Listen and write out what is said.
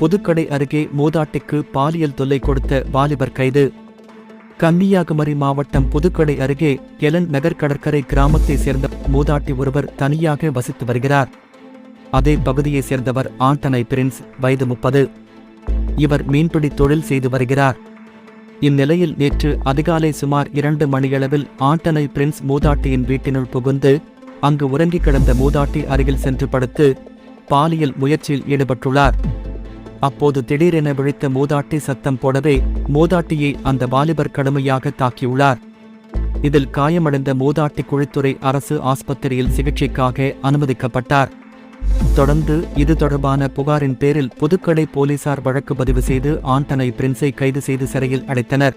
புதுக்கடை அருகே மூதாட்டிக்கு பாலியல் தொல்லை கொடுத்த வாலிபர் கைது. கன்னியாகுமரி மாவட்டம் புதுக்கடை அருகே எலன் நகர் கடற்கரை கிராமத்தைச் சேர்ந்த மூதாட்டி ஒருவர் தனியாக வசித்து வருகிறார். அதே பகுதியைச் சேர்ந்தவர் ஆண்டனை பிரின்ஸ் வயது முப்பது. இவர் மீன்பிடி தொழில் செய்து வருகிறார். இந்நிலையில் நேற்று அதிகாலை சுமார் இரண்டு மணியளவில் ஆண்டனை பிரின்ஸ் மூதாட்டியின் வீட்டினுள் புகுந்து அங்கு உறங்கிக் கிடந்த மூதாட்டி அருகில் சென்று படுத்து பாலியல் முயற்சியில் ஈடுபட்டுள்ளார். அப்போது திடீரென விழித்த மூதாட்டி சத்தம் போடவே மூதாட்டியை அந்த வாலிபர் கடுமையாக தாக்கியுள்ளார். இதில் காயமடைந்த மூதாட்டி குழித்துறை அரசு ஆஸ்பத்திரியில் சிகிச்சைக்காக அனுமதிக்கப்பட்டார். தொடர்ந்து இது தொடர்பான புகாரின் பேரில் புதுக்கடை போலீசார் வழக்கு பதிவு செய்து ஆண்டனை பிரின்ஸை கைது செய்து சிறையில் அடைத்தனர்.